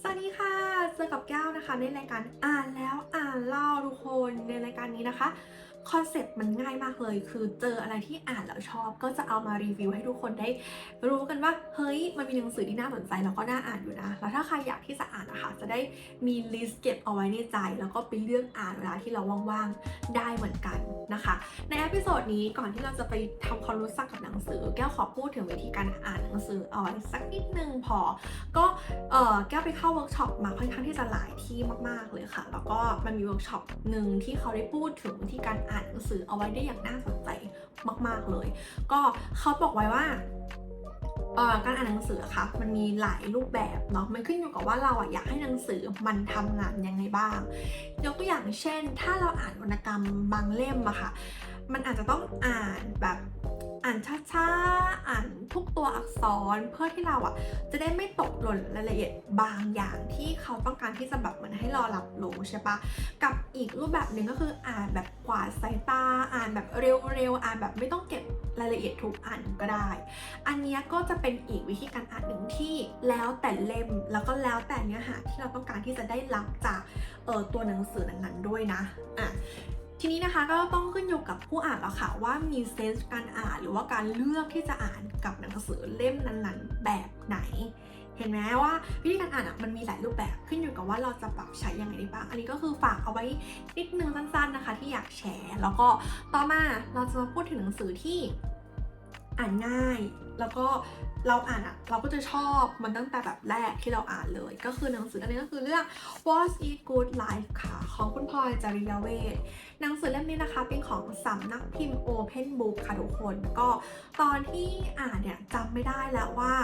สวัสดีค่ะ เจอกับแก้วนะคะในรายการอ่านแล้วอ่านเล่าทุกคนในรายการนี้นะคะ คอนเซ็ปต์มันง่ายมากเลย คือเจออะไรที่อ่านแล้วชอบ ก็จะเอามารีวิวให้ทุกคนได้รู้กันว่า เฮ้ย มันมีหนังสือที่น่าสนใจแล้วก็น่าอ่านอยู่นะ แล้วถ้าใครอยากที่จะอ่านนะคะจะได้มีลิสต์เก็บเอาไว้ในใจ แล้วก็ไปเลือกอ่านเวลาที่เราว่างๆ ได้เหมือนกันนะคะ ในอพิโซดนี้ก่อนที่เราจะไปทำความรู้จักกับหนังสือ แก้วขอพูดถึงวิธีการอ่านหนังสือเอาไว้สักนิดนึงพอ ก็เออแก้วไปเข้าเวิร์กช็อปมาค่อนข้างที่จะหลายที่มาก ๆเลยค่ะ แล้วก็มันมีเวิร์กช็อปหนึ่งที่เขาได้พูดถึงวิธีการอ่านหนังสือเอาไว้ได้อย่างน่าสนใจมาก ๆเลย ก็เขาบอกไว้ว่าการอ่านหนังสืออะค่ะมันมีหลายรูปแบบเนาะมันขึ้นอยู่กับว่าเราอะอยากให้หนังสือมันทำงานยังไงบ้าง ยกตัวอย่างเช่น ถ้าเราอ่านวรรณกรรมบางเล่มอะค่ะ มันอาจจะต้องอ่านแบบอ่านช้าๆ อ่านทุกตัวอัก ษรเพื่อที่เราอะจะได้ไม่ตกหล่นรายละเอียดบางอย่างที่เขาต้องการที่จะแบบเหมือนให้เรารับรู้ใช่ปะกับอีกรูปแบบหนึ่งก็คืออ่านแบบกวาดสายตาอ่านแบบเร็วๆอ่านแบบไม่ต้องเก็บรายละเอียดทุกอันก็ได้ อันนี้ก็จะเป็นอีกวิธีการอ่านหนึ่งที่แล้วแต่เล่มแล้วก็แล้วแต่เนื้อหาที่เราต้องการที่จะได้รับจากเออตัวหนังสือนั้นๆด้วยนะอะ ทีนี้นะคะก็ต้องขึ้นอยู่กับผู้อ่านแล้วค่ะว่ามีเซนส์การอ่าน หรือว่าการเลือกที่จะอ่านกับหนังสือเล่มนั้นๆ แบบไหน เห็นไหมว่าวิธีการอ่านอะมันมีหลายรูปแบบขึ้นอยู่กับว่าเราจะปรับใช้ยังไงได้บ้าง อันนี้ก็คือฝากเอาไว้นิดนึงสั้นๆนะคะ ที่อยากแชร์ แล้วก็ต่อมาเราจะมาพูดถึงหนังสือที่อ่านง่าย แล้วก็ เราอ่านอะเราก็จะชอบมันตั้งแต่แบบแรกที่เราอ่านเลย ก็คือหนังสือเล่มนี้ก็คือเรื่อง What is Good Life ค่ะ ของคุณพลอยจริยเวทหนังสือเล่มนี้นะคะเป็นของสำนักพิมพ์ Open Book ค่ะทุกคน ก็ตอนที่อ่านเนี่ยจำไม่ได้แล้วว่า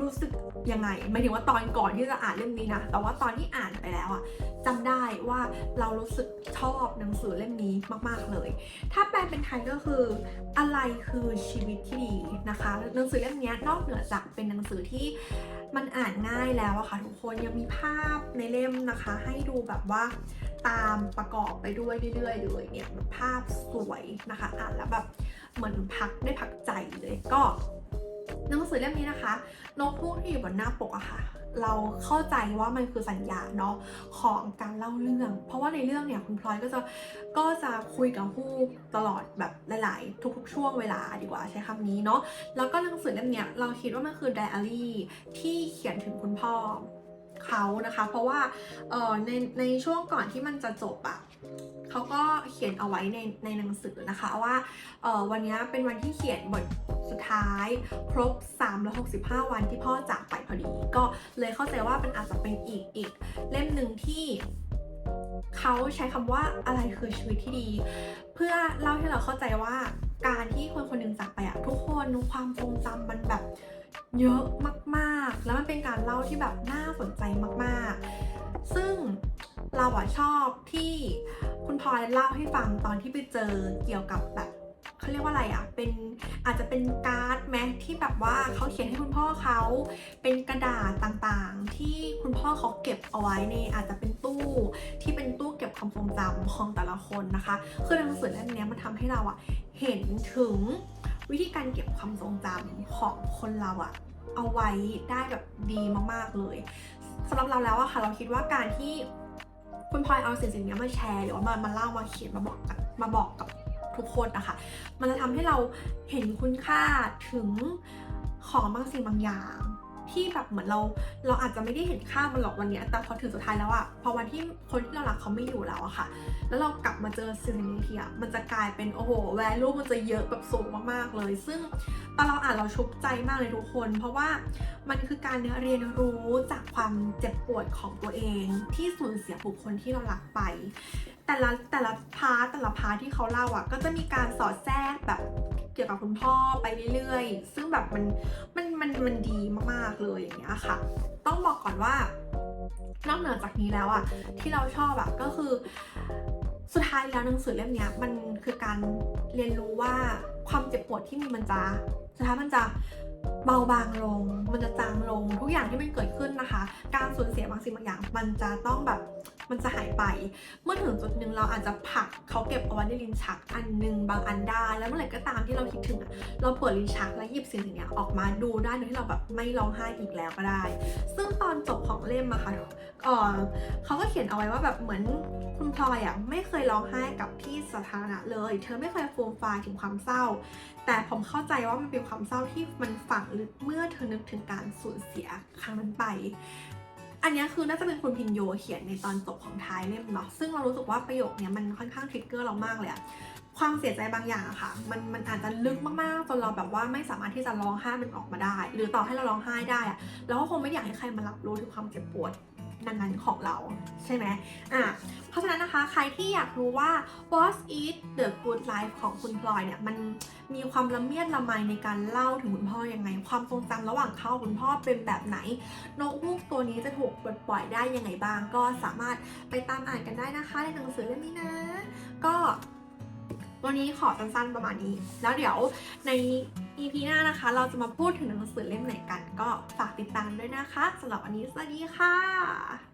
รู้สึกยังไงหมายถึงว่าตอนก่อนที่จะอ่านเล่มนี้นะ แต่ว่าตอนที่อ่านไปแล้วอะจำได้ว่าเรารู้สึกชอบหนังสือเล่มนี้มาก ๆ เลย ถ้าแปลเป็นไทยก็คืออะไรคือชีวิตที่ดีนะคะ หนังสือเล่มนี้นอกเหนือจากเป็นหนังสือที่มันอ่านง่ายแล้วอะค่ะทุกคนยังมีภาพในเล่มนะคะ ให้ดูแบบว่าตามประกอบไปด้วยเรื่อยๆเลยเนี่ยภาพสวยนะคะ อ่านแล้วแบบเหมือนพักได้พักใจเลยก็ หนังสือเล่มนี้นะคะนกฮูกที่อยู่บนหน้าปกอะค่ะ เราเข้าใจว่ามันคือสัญญาเนาะของการเล่าเรื่อง เพราะว่าในเรื่องเนี่ยคุณพลอยก็จะก็จะคุยกับฮูกตลอดแบบหลาย ๆ ทุก ๆ ช่วงเวลาดีกว่าใช้คำนี้เนาะแล้วก็หนังสือเล่มเนี้ยเราคิดว่ามันคือไดอารี่ที่เขียนถึงคุณพ่อเขานะคะ เพราะว่าเอ่อในในช่วงก่อนที่มันจะจบอะเขาก็เขียนเอาไว้ในในหนังสือนะคะว่าเอ่อวันนี้เป็นวันที่เขียนบท สุดท้าย ครบ 365 วันที่พ่อจากไปพอดี ก็เลยเข้าใจว่าเป็นอาจจะเป็นอีกอีกเล่มหนึ่งที่เขาใช้คำว่าอะไรคือชีวิตที่ดี เพื่อเล่าให้เราเข้าใจว่าการที่คนคนหนึ่งจากไปอะทุกคนความทรงจำมันแบบเยอะมากๆ แล้วมันเป็นการเล่าที่แบบน่าสนใจมากๆ ซึ่งเราอะชอบที่คุณพลอยเล่าให้ฟังตอนที่ไปเจอเกี่ยวกับแบบ เขาเรียกว่าอะไรอะเป็นอาจจะเป็นการ์ดแม้ที่แบบว่าเขาเขียนให้คุณพ่อเขาเป็นกระดาษต่างๆ ที่คุณพ่อเขาเก็บเอาไว้ในอาจจะเป็นตู้ที่เป็นตู้เก็บความทรงจำของแต่ละคนนะคะ คือหนังสือเล่มนี้มันทำให้เราอะเห็นถึงวิธีการเก็บความทรงจำของคนเราอะเอาไว้ได้แบบดีมากๆเลยสำหรับเราแล้วอะค่ะเราคิดว่าการที่คุณพลอยเอาสิ่งสิ่งนี้มาแชร์หรือว่ามามาเล่ามาเขียนมาบอกกับมาบอกกับ ทุกคนนะคะ มันจะทำให้เราเห็นคุณค่าถึงของบางสิ่งบางอย่างที่แบบเหมือนเราเราอาจจะไม่ได้เห็นค่ามันหรอกวันนี้แต่พอถึงสุดท้ายแล้วอะพอวันที่คนที่เรารักเขาไม่อยู่แล้วอะค่ะ แล้วเรากลับมาเจอสิ่งนี้ทีอะมันจะกลายเป็นโอ้โหแวลูมันจะเยอะแบบสูงมากๆเลย ซึ่งตอนเราอ่านเราชุบใจมากเลยทุกคน เพราะว่ามันคือการเรียนรู้จากความเจ็บปวดของตัวเอง ที่สูญเสียบุคคลที่เรารักไป แต่ละแต่ละพาร์ทแต่ละพาร์ทที่เขาเล่าอะ ก็จะมีการสอดแทรกแบบเกี่ยวกับคุณพ่อไปเรื่อยๆ ซึ่งแบบมันมันมันมันดีมากๆเลยอย่างเงี้ยค่ะ ต้องบอกก่อนว่านอกเหนือจากนี้แล้วอะที่เราชอบอะก็คือสุดท้ายแล้วหนังสือเล่มนี้มันคือการเรียนรู้ว่าความเจ็บปวดที่มีมันจะสุดท้ายมันจะ เบาบางลง มันจะจางลง ทุกอย่างที่มันเกิดขึ้นนะคะ การสูญเสียบางสิ่งบางอย่าง มันจะต้องแบบมันจะหายไป เมื่อถึงจุดหนึ่งเราอาจจะผักเขาเก็บเอาไว้ในลิ้นชักอันหนึ่งบางอันได้ แล้วเมื่อไหร่ก็ตามที่เราคิดถึงเราเปิดลิ้นชักแล้วหยิบสิ่งสิ่งนี้ออกมาดูได้โดยที่เราแบบไม่ร้องไห้อีกแล้วก็ได้ ซึ่งตอนจบของเล่มอะค่ะ เออเขาก็เขียนเอาไว้ว่าแบบเหมือนคุณพลอยอะไม่เคยร้องไห้กับที่สาธารณะเลย เธอไม่เคยโฟมฟายถึงความเศร้า แต่ผมเข้าใจว่ามันเป็นความเศร้าที่มันฝังลึกเมื่อเธอนึกถึงการสูญเสียครั้งนั้นไป อันนี้คือน่าจะเป็นคุณพินโยเขียนในตอนจบของท้ายเล่มเนาะซึ่งเรารู้สึกว่าประโยคนี้มันค่อนข้างทริกเกอร์เรามากเลยอะความเสียใจบางอย่างอะค่ะ มันมันอาจจะลึกมากๆจนเราแบบว่าไม่สามารถที่จะร้องไห้มันออกมาได้ หรือต่อให้เราร้องไห้ได้อะเราก็คงไม่อยากให้ใครมารับรู้ถึงความเจ็บปวด นั้นๆของเราใช่ไหมอะเพราะฉะนั้นนะคะใครที่อยากรู้ว่า What is the good life ของคุณพลอยเนี่ยมันมีความละเมียดละไมในการเล่าถึงคุณพ่อยังไง ความทรงจำระหว่างเขาคุณพ่อเป็นแบบไหน นกฮูกตัวนี้จะถูกปลดปล่อยได้ยังไงบ้าง ก็สามารถไปตามอ่านกันได้นะคะในหนังสือเล่มนี้นะ ก็ วันนี้ขอสั้นๆประมาณนี้ แล้วเดี๋ยวใน EP หน้านะคะ เราจะมาพูดถึงหนังสือเล่มไหนกัน ก็ฝากติดตามด้วยนะคะสำหรับวันนี้สวัสดีค่ะ